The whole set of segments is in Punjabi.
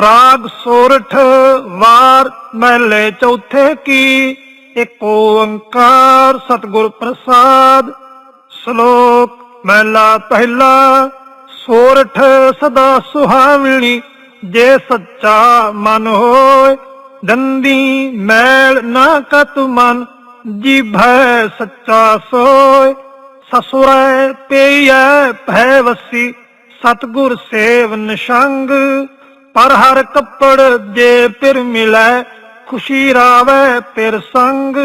ਰਾਗ ਸੋਰਠ ਵਾਰ ਮਹਲੇ ਚੌਥੇ ਕੀ, ਇੱਕ ਓੰਕਾਰ ਸਤਿਗੁਰ ਪ੍ਰਸਾਦ। ਸ਼ਲੋਕ ਮਹਲਾ ਪਹਿਲਾ, ਸੋਰਠ ਸਦਾ ਸੁਹਾਵਣੀ, ਜੇ ਸੱਚਾ ਮਨ ਹੋਏ, ਦੰਦੀ ਮੈਲ ਨਾ ਕਤ ਮਨ ਜਿਭੈ ਸੱਚਾ ਸੋਏ। ਸਸੁਰੈ ਪਈਐ ਭੈ ਵਸੀ, ਸਤਗੁਰ ਸੇਵ ਨਿਸ਼ੰਗ ਪਰ ਹਰ ਕੱਪੜ ਜੇ ਪਿਰ ਮਿਲੈ, ਖੁਸ਼ੀ ਰਾਵੈ ਪਿਰ ਸੰਗ।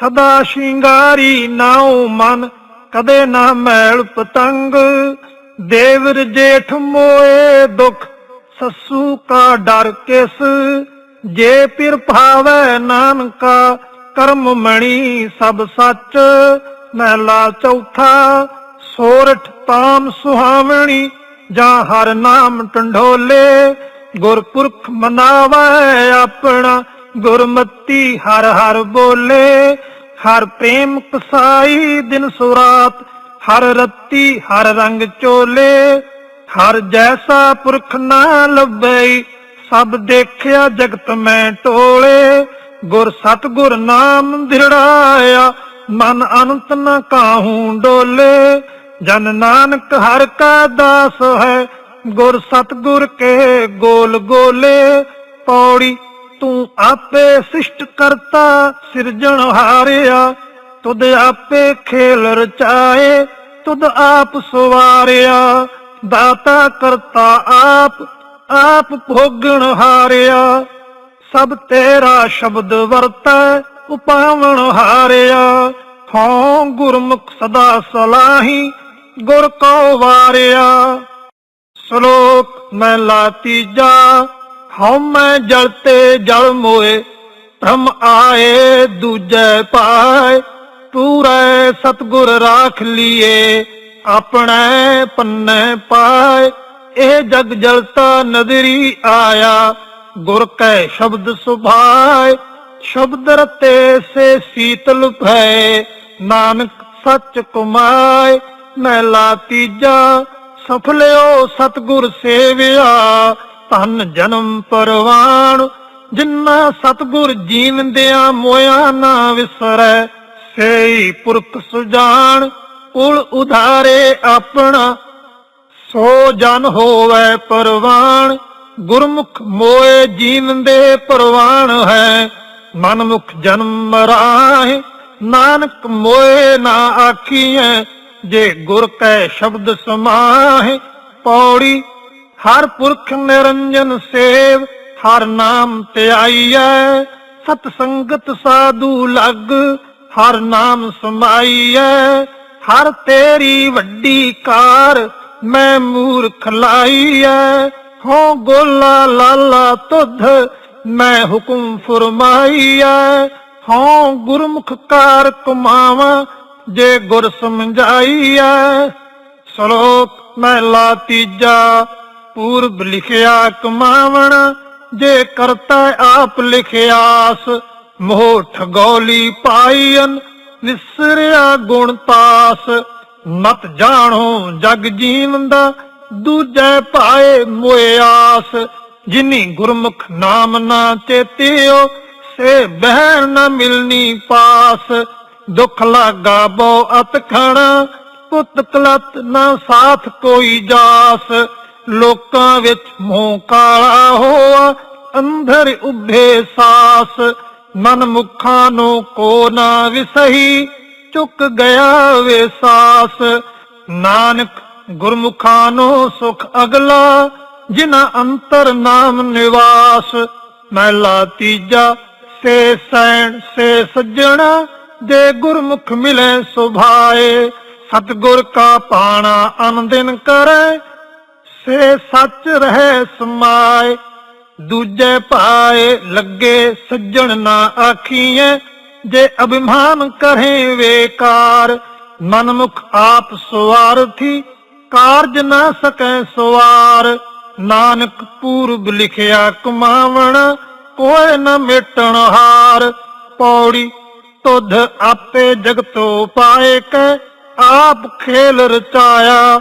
ਸਦਾ ਸ਼ਿੰਗਾਰੀ ਨਾਉ ਮਨ, ਕਦੇ ਨਾ ਮੈਲ ਪਤੰਗ। ਦੇਵਰ ਜੇਠ ਮੋਏ ਦੁਖ, ਸੱਸੂ ਕਾ ਡਰ ਕਿਸ। ਜੇ ਪਿਰ ਭਾਵੈ ਨਾਨਕਾ, ਕਰਮ ਮਣੀ ਸਭ ਸੱਚ। ਮਹਿਲਾ ਚੌਥਾ, ਸੋਰਠ ਤਾਮ ਸੁਹਾਵਣੀ ਜਾਂ ਹਰ ਨਾਮ ਟੰਡੋਲੇ, ਗੁਰਪੁਰਖ ਮਨਾਵੈ ਆਪਣਾ, ਗੁਰਮਤੀ ਹਰ ਹਰ ਬੋਲੇ। ਹਰ ਪ੍ਰੇਮ ਕਸਾਈ ਦਿਨ ਸੁਰਾਤ, ਹਰ ਰੱਤੀ ਹਰ ਰੰਗ ਚੋਲੇ। ਹਰ ਜੈਸਾ ਪੁਰਖ ਨਾ ਲੱਭਈ, ਸਭ ਦੇਖਿਆ ਜਗਤ ਮੈਂ ਟੋਲੇ। ਗੁਰ ਸਤਗੁਰ ਨਾਮ ਧਿੜਾਇਆ ਮਨ ਅਨੰਤ ਨਾ ਕਾਹੂ ਡੋਲੇ। ਜਨ ਨਾਨਕ ਹਰ ਕਾ ਦਾਸ ਹੈ, ਗੁਰ ਸਤਗੁਰ ਕੇ ਗੋਲ ਗੋਲੇ ਪੌੜੀ, ਤੂੰ ਆਪੇ ਸਿਸ਼ਟ ਕਰਤਾ ਸਿਰਜਣ ਹਾਰਿਆ, ਤੁਧ ਆਪੇ ਖੇਲ ਰਚਾਏ, ਤੁਧ ਆਪ ਸਵਾਰਿਆ, ਦਾਤਾ ਕਰਤਾ ਆਪ ਆਪ ਭੋਗਣ ਹਾਰਿਆ, ਸਭ ਤੇਰਾ ਸ਼ਬਦ ਵਰਤੈ, ਉਪਾਵਣ ਹਾਰਿਆ, ਹਉ ਗੁਰਮੁਖ ਸਦਾ ਸਲਾਹੀ ਗੁਰ ਕੋ ਵਾਰਿਆ, ਸ਼ਲੋਕ ਮਹਿਲਾ ਤੀਜਾ, ਹਉ ਮੈਂ ਜਲ ਤੇ ਜਲ ਮੋਏ ਭ੍ਰਮ ਆਏ ਦੂਜੈ ਪਾਏ, ਪੂਰੇ ਸਤਗੁਰ ਰਾਖ ਲੀਏ, ਆਪਣੇ ਪੰਨੇ ਪਾਏ। ਇਹ ਜਗ ਜਲਤਾ ਨਦਰੀ ਆਇਆ, ਗੁਰ ਕੈ ਸ਼ਬਦ ਸੁਭਾਏ, ਸ਼ਬਦ ਰਤੇ ਸੇ ਸੀਤਲ ਭੈ ਨਾਨਕ ਸੱਚ ਕੁਮਾਏ ਮਹਿਲਾ ਤੀਜਾ ਸਫਲਿਓ ਸਤਗੁਰ ਸੇਵਿਆ। ਧਨ ਜਨਮ ਪਰਵਾਣ ਜਿਨ੍ਹਾਂ ਸਤਗੁਰ ਜੀਵੰਦਿਆਂ ਮੋਇਆ ਨਾ ਵਿਸਰੈ, ਸੇਈ ਪੁਰਖ ਸੁਜਾਨ ਕੁਲ ਉਧਾਰੇ ਆਪਣਾ। ਸੋ ਜਨ ਹੋਵੇ ਪਰਵਾਣ, ਗੁਰਮੁਖ ਮੋਏ ਜੀਵਨ ਦੇ ਪਰਵਾਣ ਹੈ। ਮਨਮੁਖ ਜਨਮ ਰਾਹੇ, ਨਾਨਕ ਮੋਏ ਨਾ ਆਖੀਐ ਜੇ ਗੁਰ ਕੈ ਸ਼ਬਦ ਸਮਾਹੇ, ਪੌੜੀ, ਹਰ ਪੁਰਖ ਨਿਰੰਜਨ ਸੇਵ, ਹਰ ਨਾਮ ਧਿਆਈਐ ਸਤ ਸੰਗਤ ਸਾਧੂ ਲਗ, ਹਰ ਨਾਮ ਸਮਾਈਐ, ਹਰ ਤੇਰੀ ਵੱਡੀ ਕਾਰ, ਮੈਂ ਮੂਰਖ ਲਾਈਐ, ਹੋ ਗੋਲਾ ਲਾਲਾ ਤੁਧ, ਮੈਂ ਹੁਕਮ ਫਰਮਾਈਐ, ਹੋ ਗੁਰਮੁਖ ਕਾਰ ਕਮਾਵਾ ਜੇ ਗੁਰ ਸਮਝਾਈਐ, ਸ਼ਲੋਕ ਮਹਿਲਾ ਤੀਜਾ। ਪੂਰਬ ਲਿਖਿਆ ਕਮਾਵਣ, ਜੇ ਕਰਤਾ ਆਪ ਲਿਖਿਆਸ। ਮੋਹ ਠਗੋਲੀ ਪਾਈਨ ਵਿਸਰਿਆ ਗੁਣ ਤਾਸ। ਮਤ ਜਾਣੋ ਜਗ ਜੀਵਨ ਦਾ, ਦੂਜੇ ਪਾਏ ਮੋਏ ਆਸ। ਜਿਨੀ ਗੁਰਮੁਖ ਨਾਮ ਨਾ ਚੇਤਿਓ, ਸੇ ਬਹਿਣ ਨਾ ਮਿਲਨੀ ਪਾਸ। ਦੁੱਖ ਲਾਗਾ ਬੋ ਅਤ ਖਣਾ ਪੁੱਤ ਕਲਤ ਨਾ ਸਾਥ ਕੋਈ ਜਾਸ। ਲੋਕਾਂ ਵਿੱਚ ਮੂੰਹ ਕਾਲਾ ਹੋਆ, ਅੰਧਰ ਉੱਭੇ ਸਾਸ। ਮਨ ਮੁਖਾਂ ਨੂੰ ਕੋ ਨਾ ਵਿਸਹੀ, ਚੁੱਕ ਗਿਆ ਵੇ ਸਾਸ। ਨਾਨਕ ਗੁਰਮੁਖਾਂ ਨੂੰ ਸੁਖ ਅਗਲਾ ਜਿਨਾ ਅੰਤਰ ਨਾਮ ਨਿਵਾਸ। ਮਹਿਲਾ ਤੀਜਾ, ਸੇ ਸੈਣ, ਸੇ ਸੱਜਣਾ ਦੇ ਗੁਰਮੁਖ ਮਿਲੇ ਸੁਭਾਏ, ਸਤਗੁਰ ਕਾ ਪਾਣਾ ਅਨੰਦਿਨ ਕਰੈ, ਸੇ ਸੱਚ ਰਹਿ ਸਮਾਏ, ਦੂਜੇ ਪਾਏ ਲੱਗੇ ਸੱਜਣ ਨਾ ਆਖੀਐ, ਜੇ ਅਭਿਮਾਨ ਕਰੇ ਵੇਕਾਰ, ਮਨਮੁਖ ਆਪ ਸਵਾਰਥੀ ਕਾਰਜ ਨਾ ਸਕੈ ਸਵਾਰ, ਨਾਨਕ ਪੂਰਬ ਲਿਖਿਆ ਕਮਾਵਣ ਕੋਏ ਨ ਮਿਟਣ ਹਾਰ, ਪੌੜੀ ਤੁਧ ਆਪੇ ਜਗਤੋ ਪਾਏ ਕੈ, ਆਪ ਖੇਲ ਰਚਾਇਆ।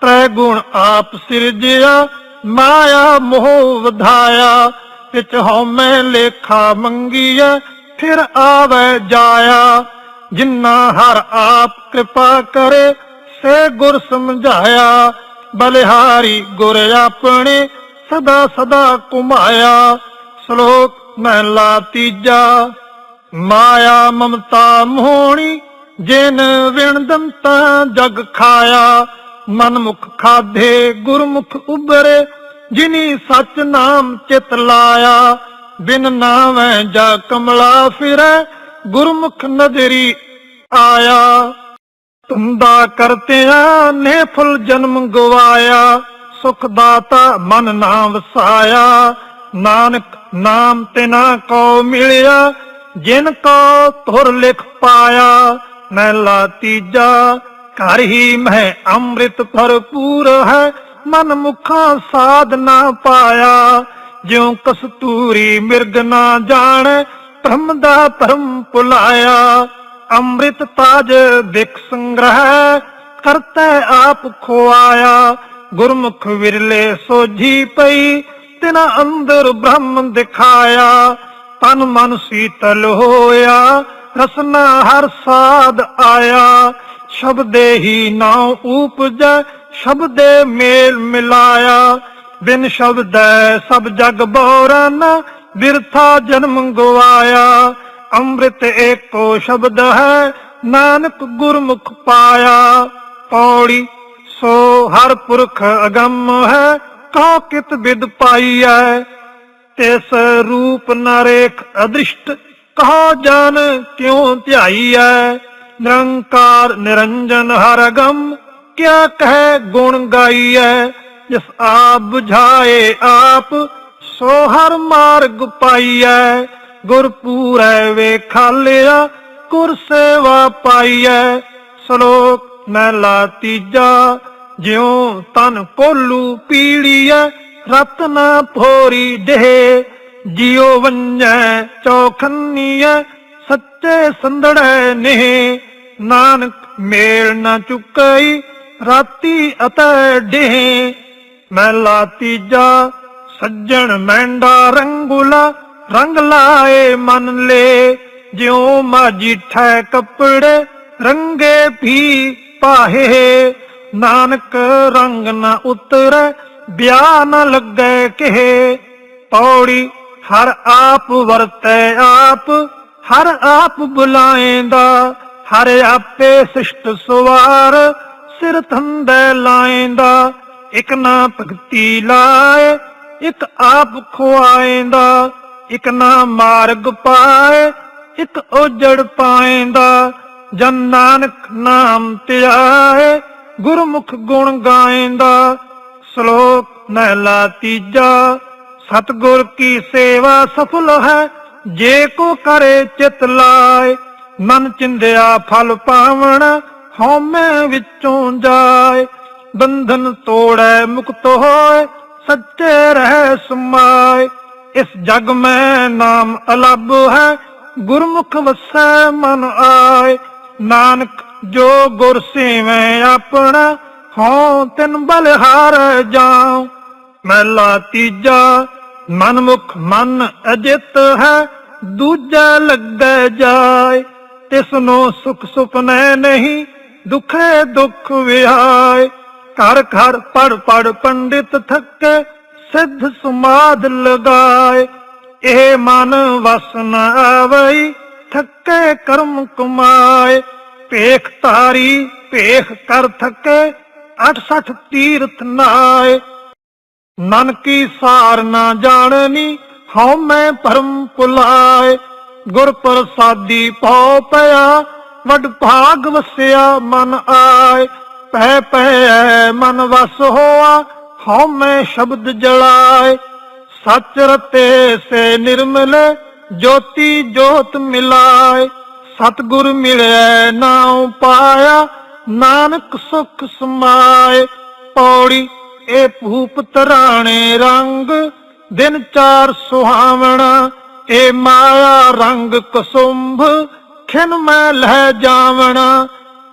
ਤ੍ਰੈ ਗੁਣ ਆਪ ਸਿਰਜਿਆ, ਮਾਇਆ ਮੋਹ ਵਧਾਇਆ। ਵਿੱਚ ਹਉਮੈ ਲੇਖਾ ਮੰਗੀਐ, ਫਿਰ ਆਵੇ ਜਾਇਆ। ਜਿਨ੍ਹਾਂ ਹਰ ਆਪ ਕਿਰਪਾ ਕਰੇ, ਸੇ ਗੁਰ ਸਮਝਾਇਆ। ਬਲਿਹਾਰੀ ਗੁਰ ਆਪਣੇ, ਸਦਾ ਸਦਾ ਕੁਮਾਇਆ ਸ਼ਲੋਕ ਮਹਿਲਾ ਤੀਜਾ। ਮਾਇਆ ਮਮਤਾ ਮੋਹਣੀ, ਜਿਨ ਵਿਣ ਦੰਤਾ ਜਗ ਖਾਇਆ। ਮਨ ਮੁਖ ਖਾਧੇ ਗੁਰਮੁਖ ਉਬਰੇ ਜਿਨੀ ਸਚ ਨਾਮ ਚਿਤ ਲਾਇਆ। ਬਿਨ ਨਾਵੇਂ ਜਾ ਕਮਲਾ ਫਿਰੈ, ਗੁਰਮੁਖ ਨਦਰੀ ਆਇਆ। ਤੁੰਦਾ ਕਰਤਿਆਂ ਨੇ ਫੁੱਲ ਜਨਮ ਗਵਾਇਆ। ਸੁਖ ਦਾਤਾ ਮਨ ਨਾਮ ਵਸਾਇਆ। ਨਾਨਕ ਨਾਮ ਤਿਨਾ ਕੋ ਮਿਲਿਆ। ਜਿਨ ਕੋ ਤੁਰ ਲਿਖ ਪਾਇਆ ਮਹਿਲਾ ਤੀਜਾ। ਘਰ ਹੀ ਮੈਂ ਅੰਮ੍ਰਿਤ ਭਰਪੂਰ ਹੈ, ਮਨ ਮੁਖਾ ਸਾਧ ਨਾ ਪਾਇਆ। ਜਿਉ ਕਸਤੂਰੀ ਮਿਰਗ ਨਾ ਜਾਣ, ਬ੍ਰਹਮ ਦਾ ਭਰਮ ਭੁਲਾਇਆ। ਅੰਮ੍ਰਿਤ ਤਾਜ ਦਿਖ ਸੰਗ੍ਰਹਿ, ਕਰਤੈ ਆਪ ਖੁਆਇਆ। ਗੁਰਮੁਖ ਵਿਰਲੇ ਸੋਝੀ ਪਈ, ਤਿਨਾ ਅੰਦਰ ਬ੍ਰਹਮ ਦਿਖਾਇਆ। ਤਨ ਮਨ ਸੀਤਲ ਹੋਇਆ, ਰਸਨਾ ਹਰ ਸਾਧ ਆਇਆ। ਸ਼ਬਦੇ ਹੀ ਨਾਉ ਉਪਜੈ, ਸ਼ਬਦੇ ਮੇਲ ਮਿਲਾਇਆ। ਬਿਨ ਸ਼ਬਦੈ ਸਭ ਜਗ ਬੋਰਨ, ਬਿਰਥਾ ਜਨਮ ਗਵਾਇਆ। ਅੰਮ੍ਰਿਤ ਏਕੋ ਸ਼ਬਦ ਹੈ, ਨਾਨਕ ਗੁਰਮੁਖ ਪਾਇਆ। ਪੌੜੀ, ਸੋ ਹਰ ਪੁਰਖ ਅਗੰਮ ਹੈ, ਕਉ ਕਿਤ ਵਿਦ ਹੈ ਤਿਸ ਰੂਪ ਨਰੇਖ ਅਦ੍ਰਿਸ਼ਟ, ਕਹਾ ਜਾਨ ਕਿਉ ਧਿਆਈਐ ਨਿਰੰਕਾਰ ਨਿਰੰਜਨ ਹਰ ਅਗੰਮ, ਕਿਆ ਕਹੈ ਗੁਣ ਗਾਈਐ ਜਿਸ ਆਪ 부ਝਾਏ ਆਪ, ਸੋ ਹਰ ਮਾਰਗ ਪਾਈਐ ਗੁਰ ਪੂਰੈ ਵੇਖਾਲਿਆ ਗੁਰ ਸੇਵਾ ਪਾਈਐ ਸ਼ਲੋਕ ਮਹਿਲਾ ਤੀਜਾ, ਜਿਉ ਤਨ ਕੋਲੂ ਪੀੜੀਐ ਰਤਨ ਭੋਰੀ ਦੇਹ ਜਿਉ ਵੰਜੈ ਚੌਖੰਨੀਐ, ਸੱਚੇ ਸੰਦੜੈ ਨੇ ਨਾਨਕ ਮੇਲ ਨਾ ਚੁਕਈ, ਰਾਤੀ ਅਤੈ ਡੇਹ। ਮਹਿਲਾ ਤੀਜਾ, ਸੱਜਣ ਮੈਂਡਾ ਰੰਗੁਲਾ, ਰੰਗ ਲਾਏ ਮਨ ਲੈ। ਜਿਉ ਮਾਜੀ ਠੈ ਕੱਪੜੇ, ਰੰਗੇ ਵੀ ਪਾਹੇ। ਨਾਨਕ ਰੰਗ ਨਾ ਉਤਰੈ ਵਿਆਹ ਨ ਲੱਗੇ ਕਿਹੇ, ਪੌੜੀ ਹਰ ਆਪ ਵਰਤੈ ਆਪ, ਹਰ ਆਪ ਬੁਲਾਏਂਦਾ, ਹਰ ਆਪੇ ਸਿਸ਼ਟ ਸਵਾਰ, ਸਿਰ ਥੰਦੇ ਲਾਏਂਦਾ, ਇਕ ਨਾ ਭਗਤੀ ਲਾਏ, ਇਕ ਆਪ ਖੁਆਏਂਦਾ, ਇਕ ਨਾ ਮਾਰਗ ਪਾਏ, ਇਕ ਉਜੜ ਪਾਏਂਦਾ, ਜਨ ਨਾਨਕ ਨਾਮ ਧਿਆਏ, ਗੁਰਮੁਖ ਗੁਣ ਗਾਏਂਦਾ ਸ਼ਲੋਕ ਮਹਿਲਾ ਤੀਜਾ, ਸਤਗੁਰ ਕੀ ਸੇਵਾ ਸਫਲ ਹੈ? ਜੇ ਕੋ ਕਰੇ ਚਿਤ ਲਾਏ, ਮਨ ਚਿੰਦਿਆ ਫਲ ਪਾਵਣ ਹਉਮੈ ਵਿੱਚੋਂ ਜਾਏ। ਬੰਧਨ ਤੋੜੈ ਮੁਕਤ ਹੋਏ, ਸੱਚੇ ਰਹਿ ਸਮਾਏ। ਇਸ ਜਗ ਮੈਂ ਨਾਮ ਅਲੱਭ ਹੈ, ਗੁਰਮੁਖ ਵਸੈ ਮਨ ਆਏ। ਨਾਨਕ ਜੋ ਗੁਰ ਸੇਵੈ ਆਪਣਾ ਹਉ ਤਿਨ ਬਲਿਹਾਰ ਜਾਉ। ਮਹਿਲਾ ਤੀਜਾ ਮਨ ਮਨ ਅਜਿਤ ਹੈ, ਦੂਜਾ ਲੱਗੈ ਜਾਏ। ਤਿਸ ਸੁਖ ਸੁਪਨੇ ਨਹੀਂ, ਦੁਖੇ ਦੁਖ ਵਿਹਾਏ। ਘਰ ਘਰ ਪੜ ਪੜ ਪੰਡਿਤ ਥੱਕੇ, ਸਿੱਧ ਸਮਾਦ ਲਗਾਏ। ਇਹ ਮਨ ਵਸਨ ਨ ਆਵਈ, ਥੱਕੇ ਕਰਮ ਕਮਾਏ। ਭੇਖ ਤਾਰੀ ਭੇਖ ਕਰ ਥੱਕੇ 68 ਤੀਰਥ ਨਾਏ। ਮਨ ਕੀ ਸਾਰ ਨਾ ਜਾਣਨੀ, ਹਉ ਮੈਂ ਭਰਮ ਪੁਲਾਏ ਗੁਰ ਪ੍ਰਸਾਦੀ ਪਉ ਪਿਆ, ਵਡ ਭਾਗ ਵਸਿਆ ਮਨ ਆਏ। ਪੈ ਪੈ ਮਨ ਵਸ ਹੋਆ, ਹਉ ਮੈਂ ਸ਼ਬਦ ਜਲਾਏ। ਸੱਚ ਰਤੇ ਸੇ ਨਿਰਮਲ, ਜੋਤੀ ਜੋਤ ਮਿਲਾਏ। ਸਤਗੁਰ ਮਿਲਿਆ ਨਾਉ ਪਾਇਆ ਨਾਨਕ ਸੁਖ ਸਮਾਏ ਪੌੜੀ, ਇਹ ਭੂਪ ਤਰਾਣੇ ਰੰਗ, ਦਿਨ ਚਾਰ ਸੁਹਾਵਣਾ, ਇਹ ਮਾਇਆ ਰੰਗ ਕਸੁੰਭ, ਖਿਨ ਮੈਂ ਲੈ ਜਾਵਣਾ,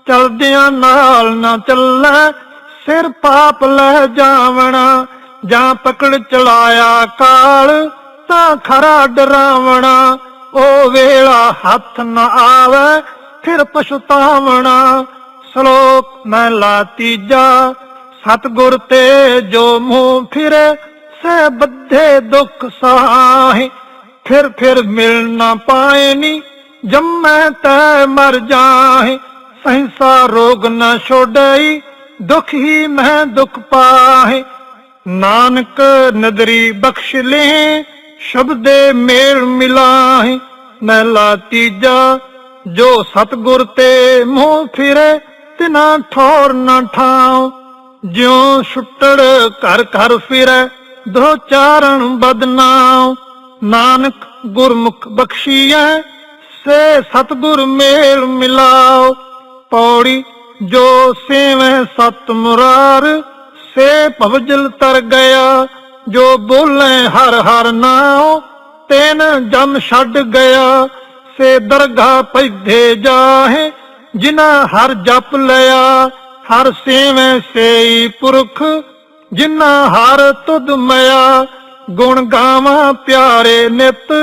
ਚਲਦਿਆਂ ਨਾਲ ਨਾ ਚੱਲੈ, ਸਿਰ ਪਾਪ ਲੈ ਜਾਵਣਾ, ਜਾਂ ਪਕੜ ਚਲਾਇਆ ਕਾਲ, ਤਾਂ ਖਰਾ ਡਰਾਵਣਾ, ਉਹ ਵੇਲਾ ਹੱਥ ਨਾ ਆਵੇ, ਫਿਰ ਪਛਤਾਵਣਾ ਸ਼ਲੋਕ ਮਹਿਲਾ ਤੀਜਾ, ਸਤਗੁਰ ਤੇ ਜੋ ਮੂੰਹ ਫਿਰੇ, ਸੇ ਬੱਧੇ ਦੁੱਖ ਸਹਾਏ ਫਿਰ ਫਿਰ ਮਿਲ ਨਾ ਪਾਏ ਨੀ, ਜੰਮੈ ਤੈ ਮਰ ਜਾਏ ਸਹਿਸਾ ਰੋਗ ਨ ਛੋੜਈ ਦੁਖ ਹੀ ਮਹਿ ਦੁਖ ਪਾਹੇ। ਨਾਨਕ ਨਦਰੀ ਬਖਸ਼ ਲੈ ਸ਼ਬਦੇ ਮੇਲ ਮਿਲਾਹੇ। ਮਹਿਲਾ ਤੀਜਾ, ਜੋ ਸਤਗੁਰ ਤੇ ਮੂੰਹ ਫਿਰੇ ਤਿਨਾ ਠੌਰ ਨਾ ਠਾਉ, ਜਿਉ ਛੁੱਟੜ ਘਰ ਘਰ ਫਿਰੈ, ਦੋ ਚਾਰਣ ਬਦਨਾਮ ਨਾਨਕ ਗੁਰਮੁਖ ਬਖਸ਼ੀਐ, ਸੇ ਸਤਗੁਰ ਮੇਲ ਮਿਲਾਓ ਪੌੜੀ ਜੋ ਸੇਵੈ ਸਤ ਮੁਰਾਰ, ਸੇ ਭਵਜਲ ਤਰ ਗਿਆ। ਜੋ ਬੋਲੇ ਹਰ ਹਰ ਨਾਉ, ਤੈਨ ਜਮ ਛੱਡ ਗਿਆ। ਸੇ ਦਰਗਾਹ ਪੈਦੇ ਜਾਹੇ ਜਿਨਾ ਹਰ ਜਪ ਲਿਆ, ਹਰ ਸੇਵੈ ਸੇਈ ਪੁਰਖ ਜਿਨਾ ਹਰ ਤੁਧ ਮਿਆ, ਗੁਣ ਗਾਵਾਂ ਪਿਆਰੇ ਨਿਤ,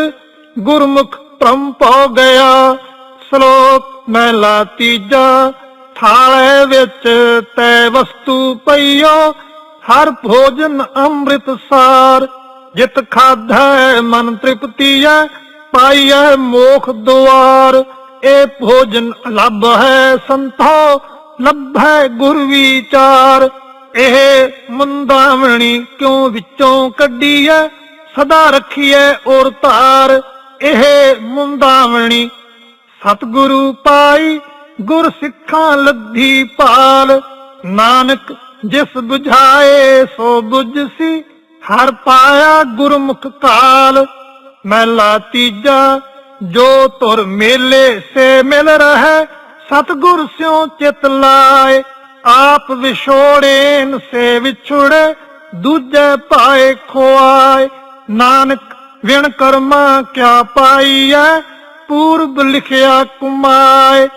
ਗੁਰਮੁਖ ਭ੍ਰਮ ਪਉ ਗਿਆ, ਸ਼ਲੋਕ ਮਹਿਲਾ ਤੀਜਾ, ਥਾਲੇ ਵਿੱਚ ਤੈ ਵਸਤੂ ਪਈਓ, ਹਰ ਭੋਜਨ ਅੰਮ੍ਰਿਤ ਸਾਰ, ਜਿਤ ਖਾਧੈ ਮਨ ਤ੍ਰਿਪਤੀਐ, ਪਾਈਐ ਮੋਖ ਦੁਆਰ। ਇਹ ਭੋਜਨ ਲੱਭ ਹੈ ਸੰਤੋ ਲੱਭੈ ਗੁਰ ਵਿਚਾਰ। ਇਹ ਮੁੰਦਾਵਣੀ ਕਿਉਂ ਵਿੱਚੋਂ ਕੱਢੀਐ? ਸਦਾ ਰੱਖੀਐ ਔਰ ਧਾਰ। ਇਹ ਮੁੰਦਾਵਣੀ ਸਤਿਗੁਰੂ ਪਾਈ, ਗੁਰ ਸਿੱਖਾਂ ਲੱਧੀ ਪਾਲ ਨਾਨਕ ਜਿਸ 부ਝਾਏ ਸੋ 부ਝਸੀ ਹਰ ਪਾਇਆ ਗੁਰਮੁਖ ਕਾਲ। ਮਹਿਲਾ ਤੀਜਾ ਜੋ ਤੁਰ ਮੇਲੇ ਸੇ ਮਿਲ ਰਹਿ, ਸਤਿਗੁਰ ਸਿਉ ਚਿਤ ਲਾਏ। ਆਪ ਵਿਛੋੜੇਨ ਸੇ ਵਿਛੁੜੇ, ਦੂਜੇ ਪਾਏ ਖੋਆਏ। ਨਾਨਕ, ਵਿਣ ਕਰਮਾ ਕਿਆ ਪਾਈਐ? ਪੂਰਬ ਲਿਖਿਆ ਕੁਮਾਏ।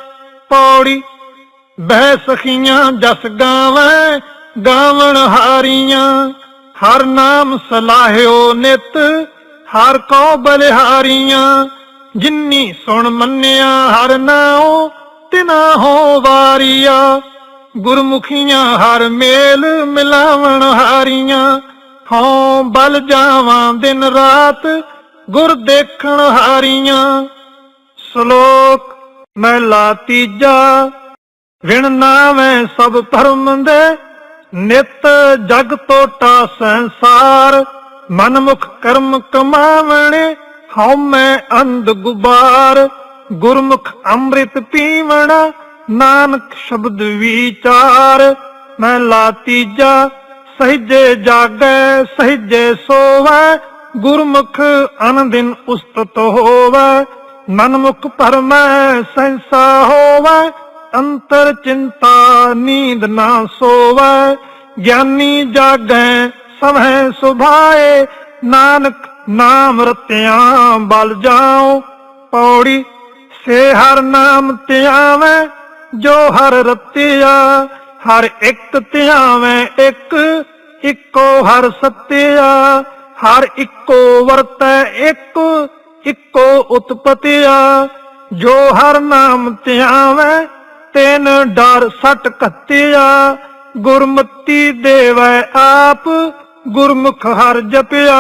ਪੌੜੀ, ਬਹਿ ਸਖੀਆਂ ਜਸ ਗਾਵੇਂ, ਗਾਵਣ ਹਾਰੀਆਂ। ਹਰ ਨਾਮ ਸਲਾਹਿਓ ਨਿਤ, ਹਰ ਕੋ ਬਲਿਹਾਰੀਆਂ। ਜਿੰਨੀ ਸੁਣ ਮੰਨਿਆ ਹਰ ਨਾਉ ਤਿਨਾ ਹੋ ਵਾਰੀਆ। ਗੁਰਮੁਖੀਆਂ ਹਰ ਮੇਲ ਮਿਲਾਵਣ ਹਾਰੀਆਂ। ਹਉ ਬਲ ਜਾਵਾਂ ਦਿਨ ਰਾਤ ਗੁਰ ਦੇਖਣ ਹਾਰੀਆਂ। ਸ਼ਲੋਕ ਮਹਿਲਾ ਤੀਜਾ। ਵਿਣ ਨਾਵੇਂ ਸਭ ਧਰਮ ਦੇ ਨਿਤ ਜਗ ਤੋਟਾ ਸੰਸਾਰ। ਮਨਮੁਖ ਕਰਮ ਕਮਾਵਣੇ ਹਉ ਮੈਂ ਅੰਧ ਗੁਬਾਰ, ਗੁਰਮੁਖ ਅੰਮ੍ਰਿਤ ਪੀਵਣਾ, ਨਾਨਕ ਸ਼ਬਦ ਵਿਚਾਰ। ਮਹਿਲਾ ਤੀਜਾ, ਸਹਿਜੇ ਜਾਗੈ, ਸਹਿਜੇ ਸੋਵੈ, ਗੁਰਮੁਖ ਅਨੰਦਿਨ ਉਸਤਤ ਹੋਵੈ। ਮਨਮੁਖ ਪਰਮੈ ਸਹਿਸਾ ਹੋਵੈ, ਅੰਤਰ ਚਿੰਤਾ ਨੀਂਦ ਨਾ ਸੋਵੈ। ਗਿਆਨੀ ਜਾਗੈ, ਸਭੈ ਸੁਭਾਏ, ਨਾਨਕ ਨਾਮ ਰਤਿਆਂ ਬਲ ਜਾਉ, ਪੌੜੀ ਸੇ ਹਰ ਨਾਮ ਧਿਆਵੈ, ਜੋ ਹਰ ਰਤਿਆ, ਹਰ ਇੱਕ ਧਿਆਵੈ, ਇੱਕ, ਇੱਕੋ ਹਰ ਸਤਿਆ, ਹਰ ਇੱਕੋ ਵਰਤੈ ਇੱਕ, ਇੱਕੋ ਉਤਪਤਿਆ, ਜੋ ਹਰ ਨਾਮ ਧਿਆਵੈ, ਤੈਨ ਡਰ ਸਟ ਕੱਤਿਆ ਗੁਰਮਤੀ ਦੇਵੈ ਆਪ, ਗੁਰਮੁਖ ਹਰ ਜਪਿਆ।